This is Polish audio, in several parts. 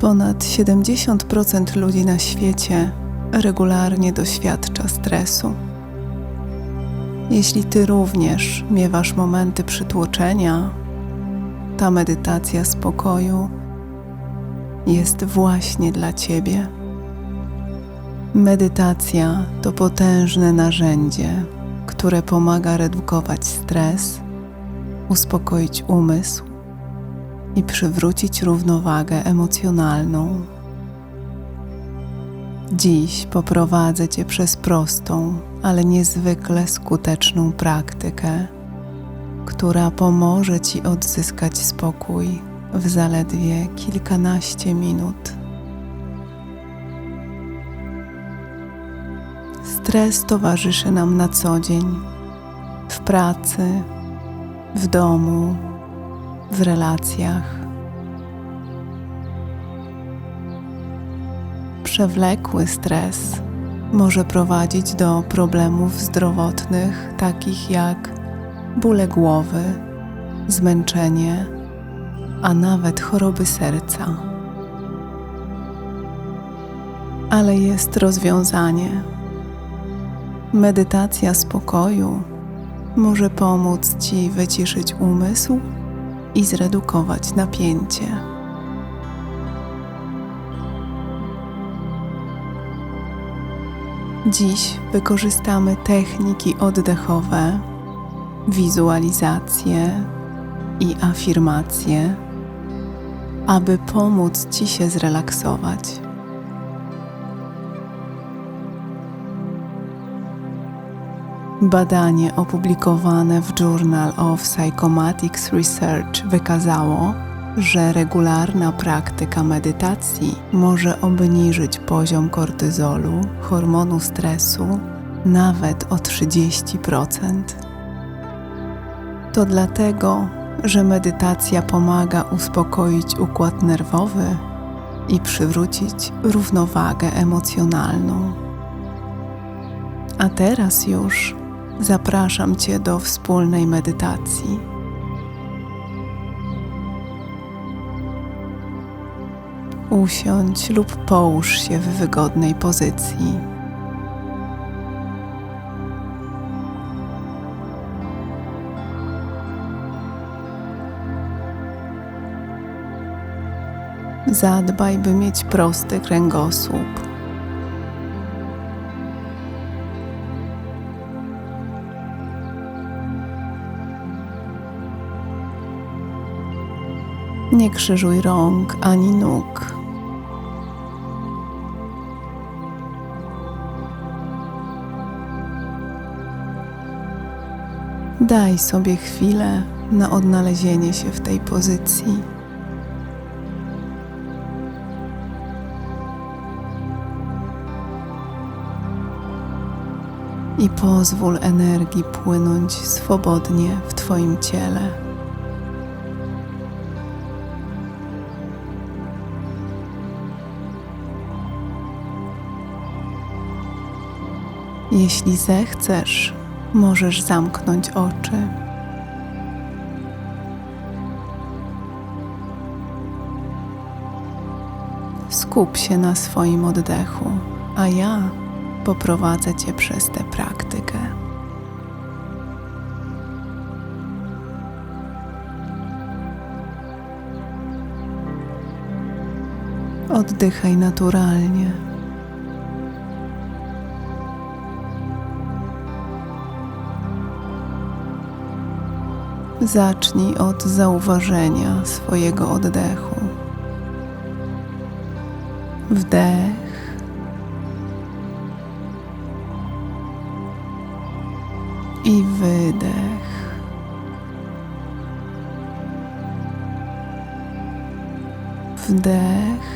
Ponad 70% ludzi na świecie regularnie doświadcza stresu. Jeśli ty również miewasz momenty przytłoczenia, ta medytacja spokoju jest właśnie dla ciebie. Medytacja to potężne narzędzie, które pomaga redukować stres, uspokoić umysł i przywrócić równowagę emocjonalną. Dziś poprowadzę Cię przez prostą, ale niezwykle skuteczną praktykę, która pomoże Ci odzyskać spokój w zaledwie kilkanaście minut. Stres towarzyszy nam na co dzień w pracy, w domu, w relacjach. Przewlekły stres może prowadzić do problemów zdrowotnych, takich jak bóle głowy, zmęczenie, a nawet choroby serca. Ale jest rozwiązanie. Medytacja spokoju może pomóc Ci wyciszyć umysł i zredukować napięcie. Dziś wykorzystamy techniki oddechowe, wizualizacje i afirmacje, aby pomóc Ci się zrelaksować. Badanie opublikowane w Journal of Psychomatics Research wykazało, że regularna praktyka medytacji może obniżyć poziom kortyzolu, hormonu stresu, nawet o 30%. To dlatego, że medytacja pomaga uspokoić układ nerwowy i przywrócić równowagę emocjonalną. A teraz już zapraszam Cię do wspólnej medytacji. Usiądź lub połóż się w wygodnej pozycji. Zadbaj, by mieć prosty kręgosłup. Nie krzyżuj rąk ani nóg. Daj sobie chwilę na odnalezienie się w tej pozycji. I pozwól energii płynąć swobodnie w Twoim ciele. Jeśli zechcesz, możesz zamknąć oczy. Skup się na swoim oddechu, a ja poprowadzę Cię przez tę praktykę. Oddychaj naturalnie. Zacznij od zauważenia swojego oddechu. Wdech. I wydech. Wdech.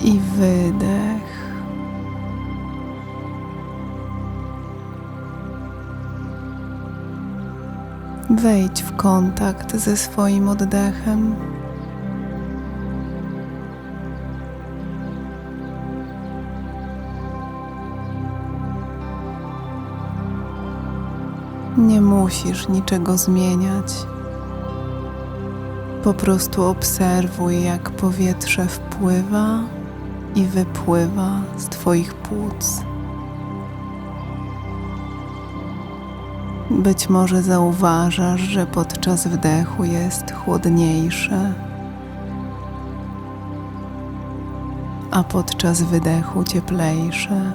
I wydech. Wejdź w kontakt ze swoim oddechem. Nie musisz niczego zmieniać. Po prostu obserwuj, jak powietrze wpływa i wypływa z Twoich płuc. Być może zauważasz, że podczas wdechu jest chłodniejsze, a podczas wydechu cieplejsze.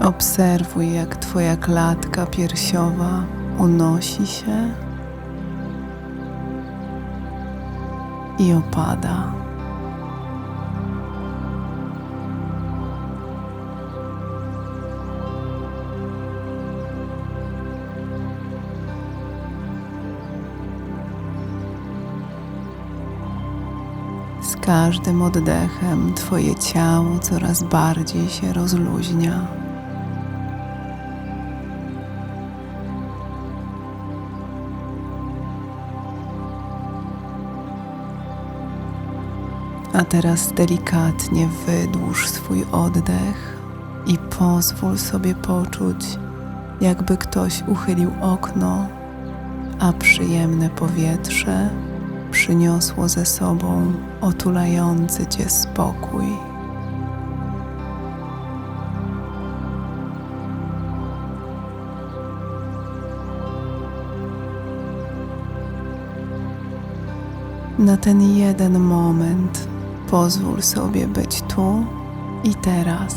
Obserwuj, jak Twoja klatka piersiowa unosi się i opada. Z każdym oddechem Twoje ciało coraz bardziej się rozluźnia. A teraz delikatnie wydłuż swój oddech i pozwól sobie poczuć, jakby ktoś uchylił okno, a przyjemne powietrze przyniosło ze sobą otulający cię spokój. Na ten jeden moment pozwól sobie być tu i teraz.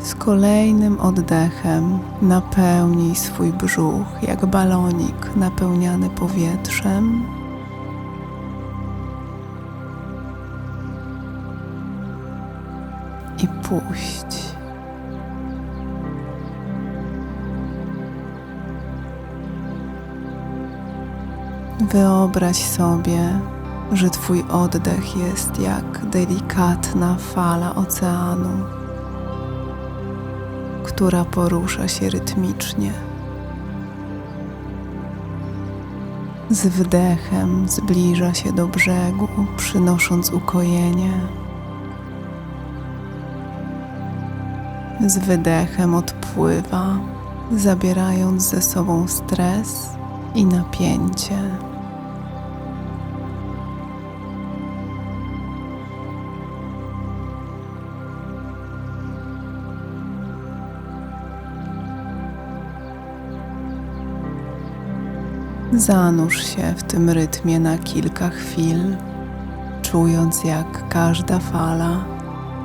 Z kolejnym oddechem napełnij swój brzuch jak balonik napełniany powietrzem. I puść. Wyobraź sobie, że Twój oddech jest jak delikatna fala oceanu, która porusza się rytmicznie. Z wdechem zbliża się do brzegu, przynosząc ukojenie. Z wydechem odpływa, zabierając ze sobą stres i napięcie. Zanurz się w tym rytmie na kilka chwil, czując jak każda fala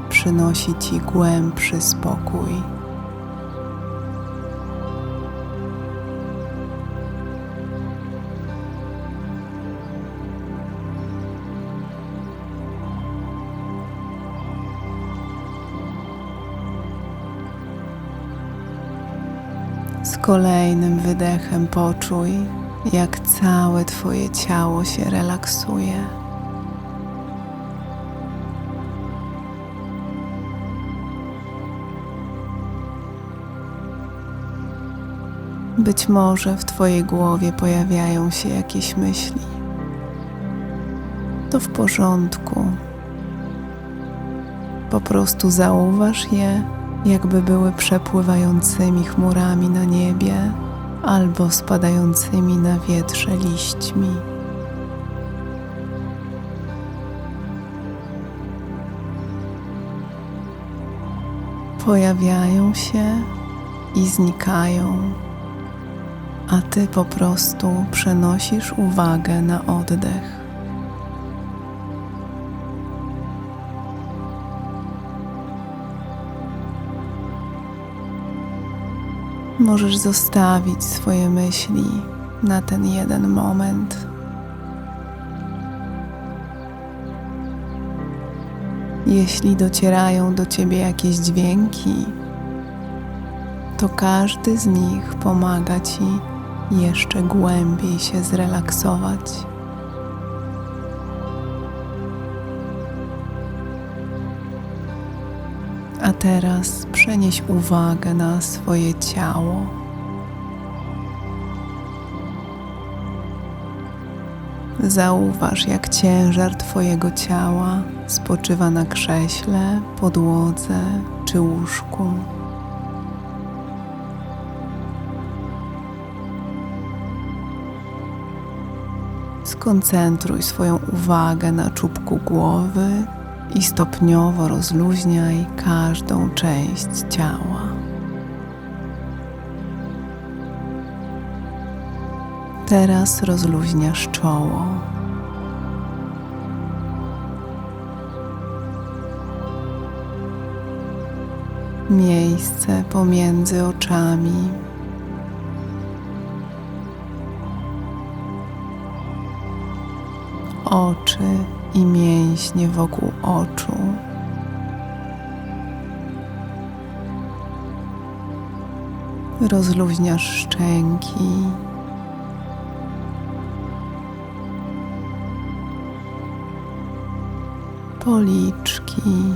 przynosi ci głębszy spokój. Z kolejnym wydechem poczuj, jak całe Twoje ciało się relaksuje. Być może w Twojej głowie pojawiają się jakieś myśli. To w porządku. Po prostu zauważ je, jakby były przepływającymi chmurami na niebie albo spadającymi na wietrze liśćmi. Pojawiają się i znikają, a ty po prostu przenosisz uwagę na oddech. Możesz zostawić swoje myśli na ten jeden moment. Jeśli docierają do ciebie jakieś dźwięki, to każdy z nich pomaga ci jeszcze głębiej się zrelaksować. A teraz przenieś uwagę na swoje ciało. Zauważ, jak ciężar Twojego ciała spoczywa na krześle, podłodze czy łóżku. Skoncentruj swoją uwagę na czubku głowy i stopniowo rozluźniaj każdą część ciała. Teraz rozluźniasz czoło. Miejsce pomiędzy oczami. Oczy i mięśnie wokół oczu. Rozluźniasz szczęki. policzki,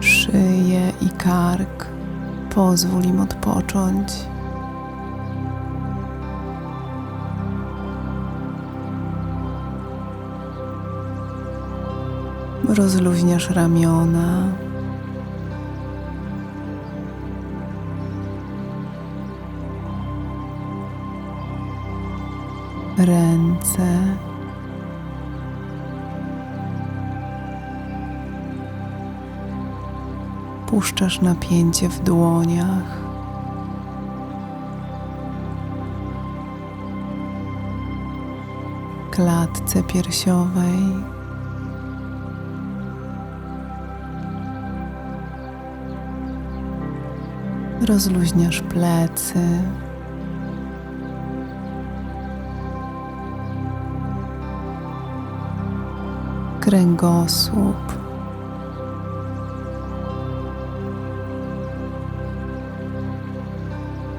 szyję i kark. Pozwól im odpocząć. Rozluźniasz ramiona. ręce, puszczasz napięcie w dłoniach. Klatce piersiowej. Rozluźniasz plecy. kręgosłup.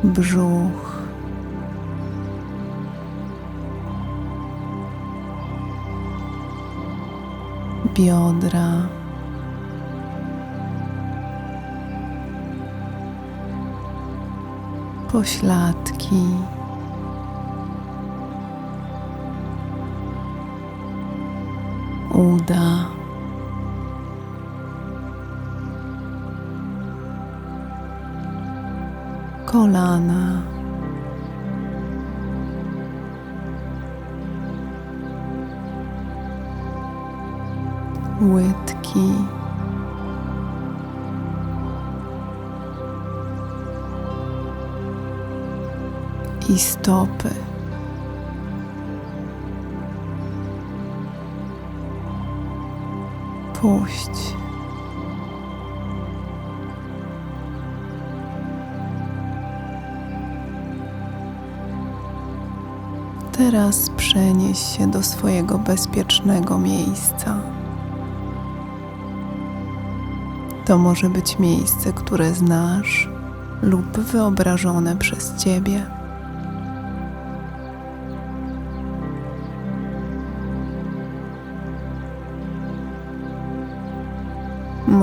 Brzuch. Biodra. Pośladki. uda. Kolana. Łydki. I stopy. puść. Teraz przenieś się do swojego bezpiecznego miejsca. To może być miejsce, które znasz lub wyobrażone przez Ciebie.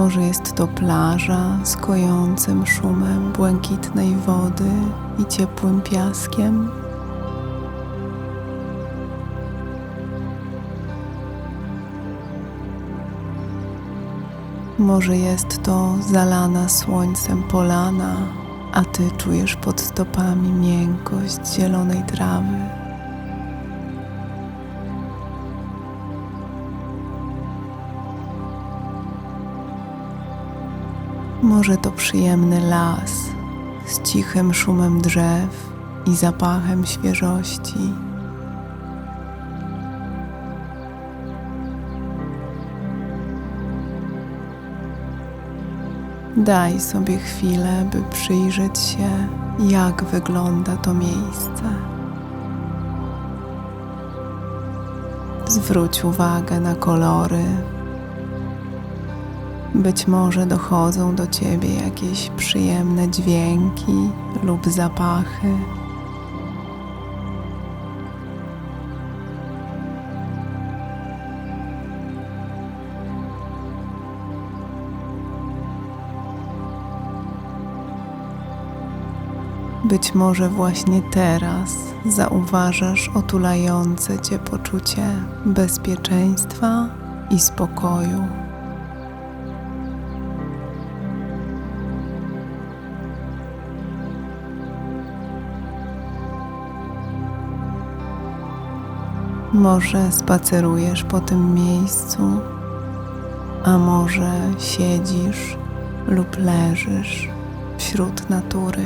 Może jest to plaża z kojącym szumem błękitnej wody i ciepłym piaskiem. Może jest to zalana słońcem polana, a ty czujesz pod stopami miękkość zielonej trawy. Może to przyjemny las z cichym szumem drzew i zapachem świeżości. Daj sobie chwilę, by przyjrzeć się, jak wygląda to miejsce. Zwróć uwagę na kolory, być może dochodzą do ciebie jakieś przyjemne dźwięki lub zapachy. Być może właśnie teraz zauważasz otulające cię poczucie bezpieczeństwa i spokoju. Może spacerujesz po tym miejscu, a może siedzisz lub leżysz wśród natury.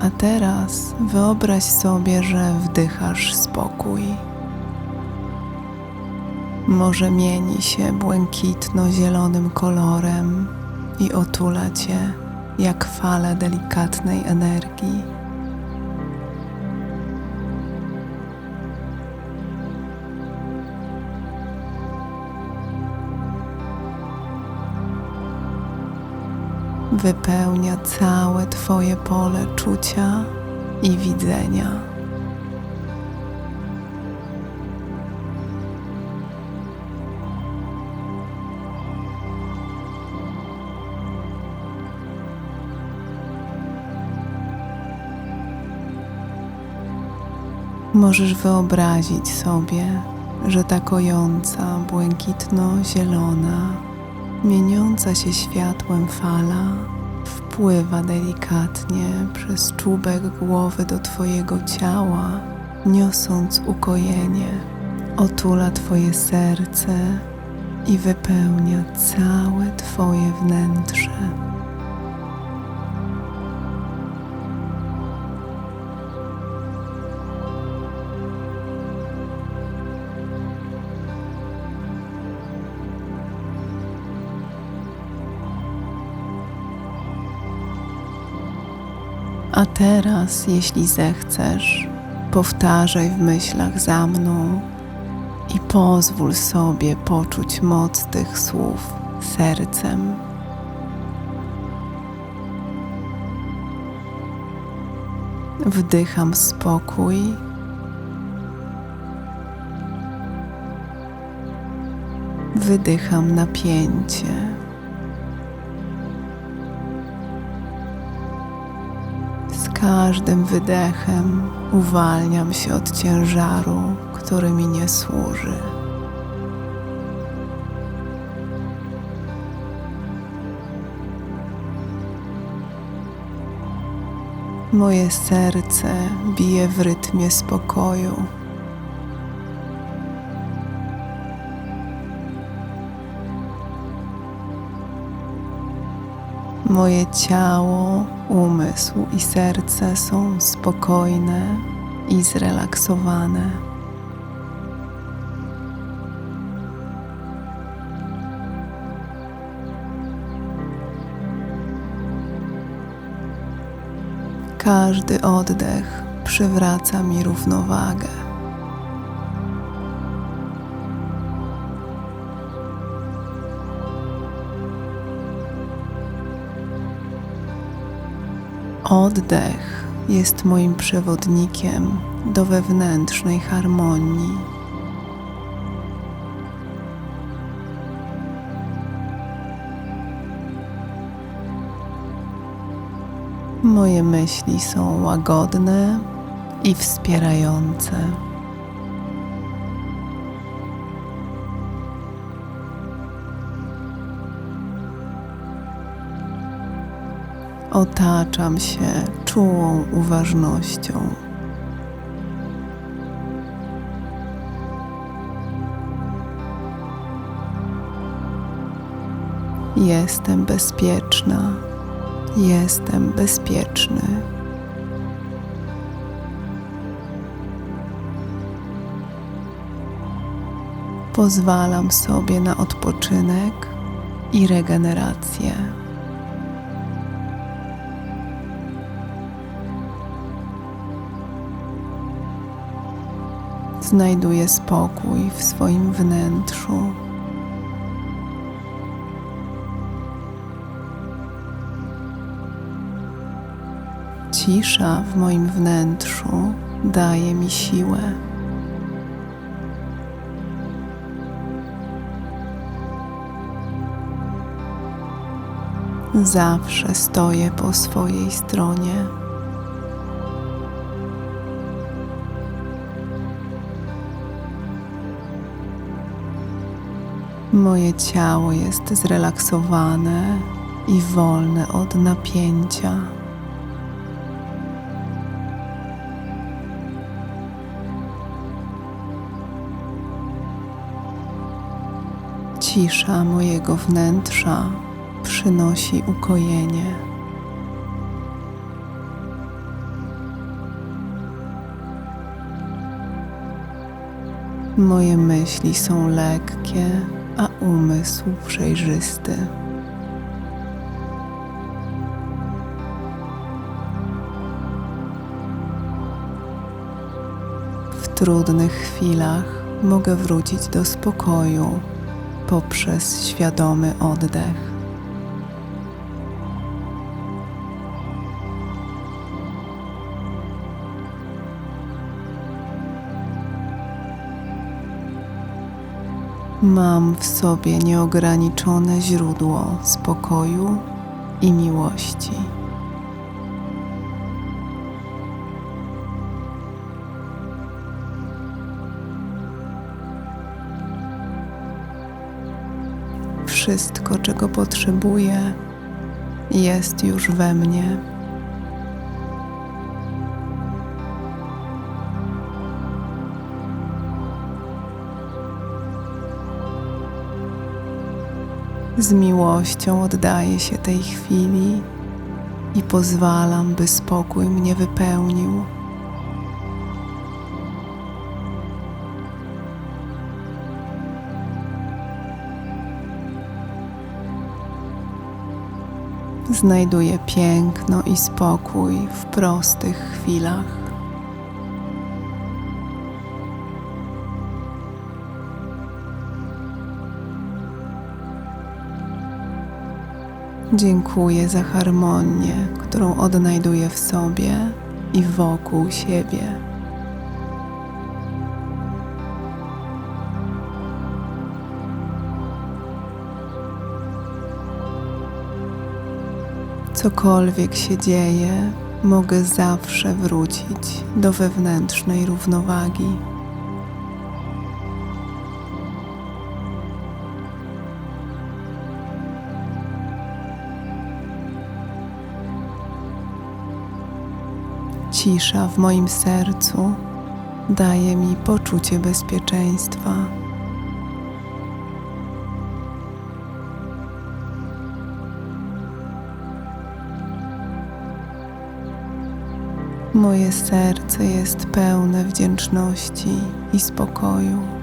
A teraz wyobraź sobie, że wdychasz spokój. Morze mieni się błękitno-zielonym kolorem i otula cię jak fala delikatnej energii. Wypełnia całe Twoje pole czucia i widzenia. Możesz wyobrazić sobie, że ta kojąca, błękitno-zielona, mieniąca się światłem fala wpływa delikatnie przez czubek głowy do Twojego ciała, niosąc ukojenie, otula Twoje serce i wypełnia całe Twoje wnętrze. A teraz, jeśli zechcesz, powtarzaj w myślach za mną i pozwól sobie poczuć moc tych słów sercem. Wdycham spokój. Wydycham napięcie. Każdym wydechem uwalniam się od ciężaru, który mi nie służy. Moje serce bije w rytmie spokoju. Moje ciało, umysł i serce są spokojne i zrelaksowane. Każdy oddech przywraca mi równowagę. Oddech jest moim przewodnikiem do wewnętrznej harmonii. Moje myśli są łagodne i wspierające. Otaczam się czułą uważnością. Jestem bezpieczna, jestem bezpieczny. Pozwalam sobie na odpoczynek i regenerację. Znajduję spokój w swoim wnętrzu. Cisza w moim wnętrzu daje mi siłę. Zawsze stoję po swojej stronie. Moje ciało jest zrelaksowane i wolne od napięcia. Cisza mojego wnętrza przynosi ukojenie. Moje myśli są lekkie, a umysł przejrzysty. W trudnych chwilach mogę wrócić do spokoju poprzez świadomy oddech. Mam w sobie nieograniczone źródło spokoju i miłości. Wszystko, czego potrzebuję, jest już we mnie. Z miłością oddaję się tej chwili i pozwalam, by spokój mnie wypełnił. Znajduję piękno i spokój w prostych chwilach. Dziękuję za harmonię, którą odnajduję w sobie i wokół siebie. Cokolwiek się dzieje, mogę zawsze wrócić do wewnętrznej równowagi. Cisza w moim sercu daje mi poczucie bezpieczeństwa. Moje serce jest pełne wdzięczności i spokoju.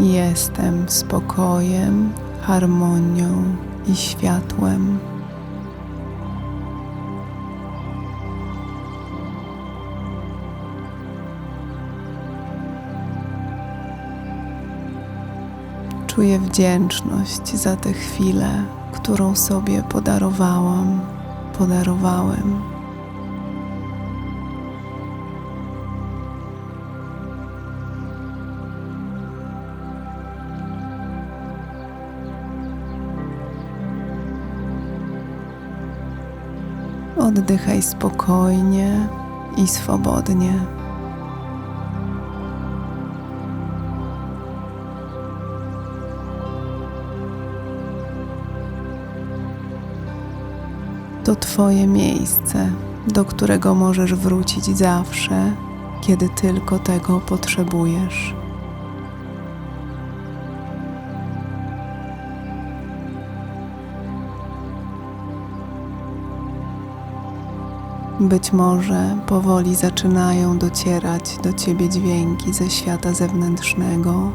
Jestem spokojem, harmonią i światłem. Czuję wdzięczność za tę chwilę, którą sobie podarowałam, podarowałem. Oddychaj spokojnie i swobodnie. To Twoje miejsce, do którego możesz wrócić zawsze, kiedy tylko tego potrzebujesz. Być może powoli zaczynają docierać do Ciebie dźwięki ze świata zewnętrznego.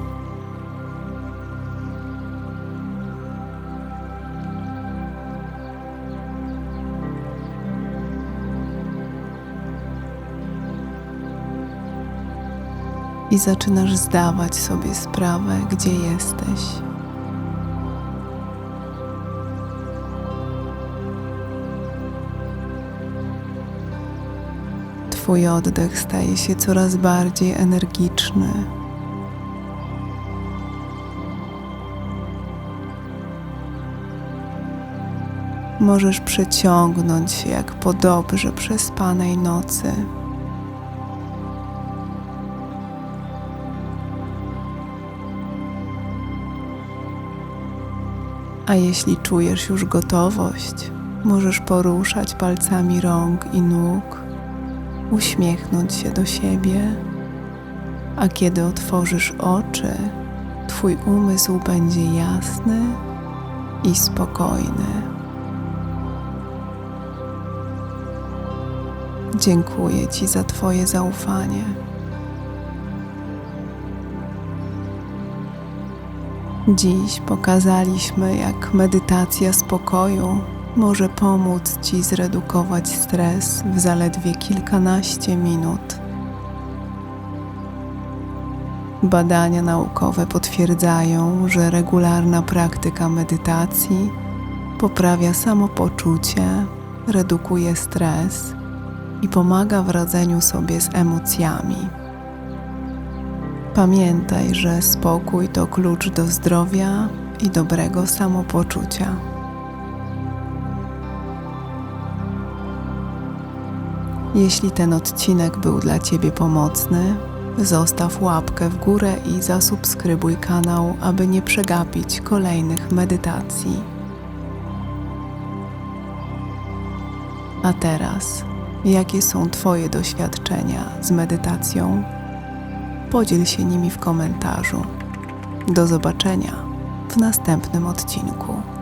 I zaczynasz zdawać sobie sprawę, gdzie jesteś. Twój oddech staje się coraz bardziej energiczny. Możesz przeciągnąć się jak po dobrze przespanej nocy. A jeśli czujesz już gotowość, możesz poruszać palcami rąk i nóg, uśmiechnąć się do siebie, a kiedy otworzysz oczy, Twój umysł będzie jasny i spokojny. Dziękuję Ci za Twoje zaufanie. Dziś pokazaliśmy, jak medytacja spokoju może pomóc Ci zredukować stres w zaledwie kilkanaście minut. Badania naukowe potwierdzają, że regularna praktyka medytacji poprawia samopoczucie, redukuje stres i pomaga w radzeniu sobie z emocjami. Pamiętaj, że spokój to klucz do zdrowia i dobrego samopoczucia. Jeśli ten odcinek był dla Ciebie pomocny, zostaw łapkę w górę i zasubskrybuj kanał, aby nie przegapić kolejnych medytacji. A teraz, jakie są Twoje doświadczenia z medytacją? Podziel się nimi w komentarzu. Do zobaczenia w następnym odcinku.